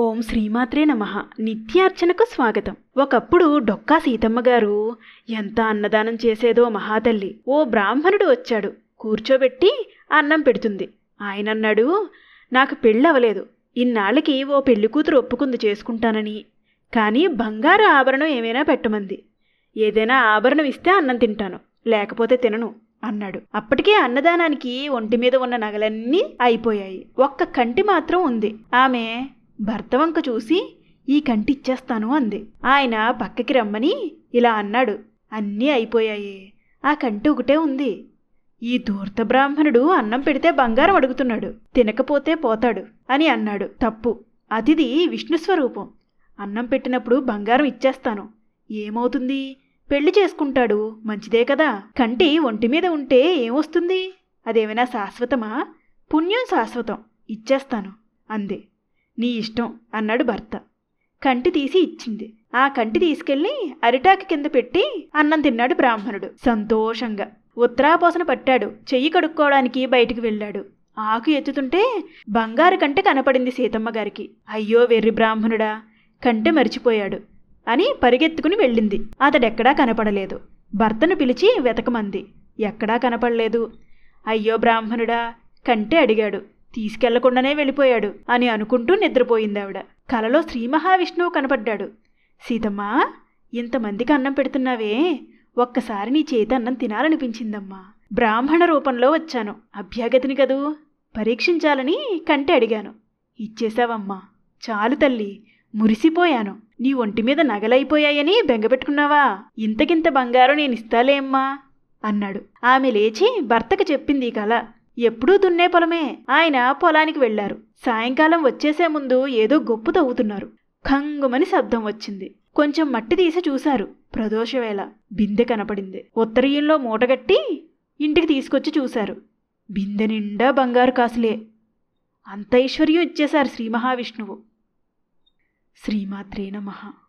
ఓం శ్రీమాత్రే నమ. నిత్యార్చనకు స్వాగతం. ఒకప్పుడు డొక్కా సీతమ్మ గారు ఎంత అన్నదానం చేసేదో మహాతల్లి ఓ బ్రాహ్మణుడు వచ్చాడు. కూర్చోబెట్టి అన్నం పెడుతుంది. ఆయన అన్నాడు నాకు పెళ్ళవలేదు. ఇన్నాళ్ళకి ఓ పెళ్ళి కూతురు ఒప్పుకుంది చేసుకుంటానని. కానీ బంగారు ఆభరణం ఏమైనా పెట్టమంది. ఏదైనా ఆభరణం ఇస్తే అన్నం తింటాను. లేకపోతే తినను అన్నాడు. అప్పటికే అన్నదానానికి ఒంటి మీద ఉన్న నగలన్నీ అయిపోయాయి. ఒక్క కంటి మాత్రం ఉంది. ఆమె భర్త వంక చూసి ఈ కంటి ఇచ్చేస్తాను అంది. ఆయన పక్కకి రమ్మని ఇలా అన్నాడు. అన్నీ అయిపోయాయి. ఆ కంటి ఒకటే ఉంది. ఈ ధూర్త బ్రాహ్మణుడు అన్నం పెడితే బంగారం అడుగుతున్నాడు. తినకపోతే పోతాడు అని అన్నాడు. తప్పు. అతిథి విష్ణు స్వరూపం అన్నం పెట్టినప్పుడు బంగారం ఇచ్చేస్తాను. ఏమవుతుంది? పెళ్ళి చేసుకుంటాడు. మంచిదే కదా. కంటి ఒంటి మీద ఉంటే ఏమొస్తుంది? అదేమైనా శాశ్వతమా? పుణ్యం శాశ్వతం. ఇచ్చేస్తాను అంది. నీ ఇష్టం అన్నాడు భర్త. కంటి తీసి ఇచ్చింది. ఆ కంటి తీసుకెళ్ళి అరిటాకు కింద పెట్టి అన్నం తిన్నాడు బ్రాహ్మణుడు. సంతోషంగా ఉత్తరాపోసన పట్టాడు. చెయ్యి కడుక్కోవడానికి బయటికి వెళ్ళాడు. ఆకు ఎత్తుతుంటే బంగారు కంటే కనపడింది సీతమ్మ గారికి. అయ్యో వెర్రి బ్రాహ్మణుడా కంటే మరిచిపోయాడు అని పరిగెత్తుకుని వెళ్ళింది. అతడెక్కడా కనపడలేదు. భర్తను పిలిచి వెతకమంది. ఎక్కడా కనపడలేదు. అయ్యో బ్రాహ్మణుడా కంటే అడిగాడు. తీసుకెళ్ళకుండానే వెళ్ళిపోయాడు అని అనుకుంటూ నిద్రపోయిందావిడ. కలలో శ్రీ మహావిష్ణువు కనపడ్డాడు. సీతమ్మా ఇంతమందికి అన్నం పెడుతున్నావే. ఒక్కసారి నీ చేతి అన్నం తినాలనిపించిందమ్మా. బ్రాహ్మణ రూపంలో వచ్చాను. అభ్యాగతిని కదూ. పరీక్షించాలని కంటే అడిగాను. ఇచ్చేశావమ్మా. చాలు తల్లి మురిసిపోయాను. నీ ఒంటి మీద నగలైపోయాయని బెంగపెట్టుకున్నావా ఇంతకింత బంగారం నేనిస్తాలేమ్మా అన్నాడు. ఆమె లేచి భర్తకు చెప్పింది ఈ కల. ఎప్పుడూ దున్నే పొలమే. ఆయన పొలానికి వెళ్ళారు సాయంకాలం వచ్చేసే ముందు ఏదో గొప్పు తవ్వుతున్నారు. ఖంగుమని శబ్దం వచ్చింది. కొంచెం మట్టి తీసి చూశారు. ప్రదోషవేళ బిందె కనపడింది. ఉత్తరీయంలో మూటగట్టి ఇంటికి తీసుకొచ్చి చూశారు. బిందె నిండా బంగారు కాసులే. అంత ఐశ్వర్యం ఇచ్చేశారు శ్రీ మహావిష్ణువు. శ్రీమాత్రే నమః.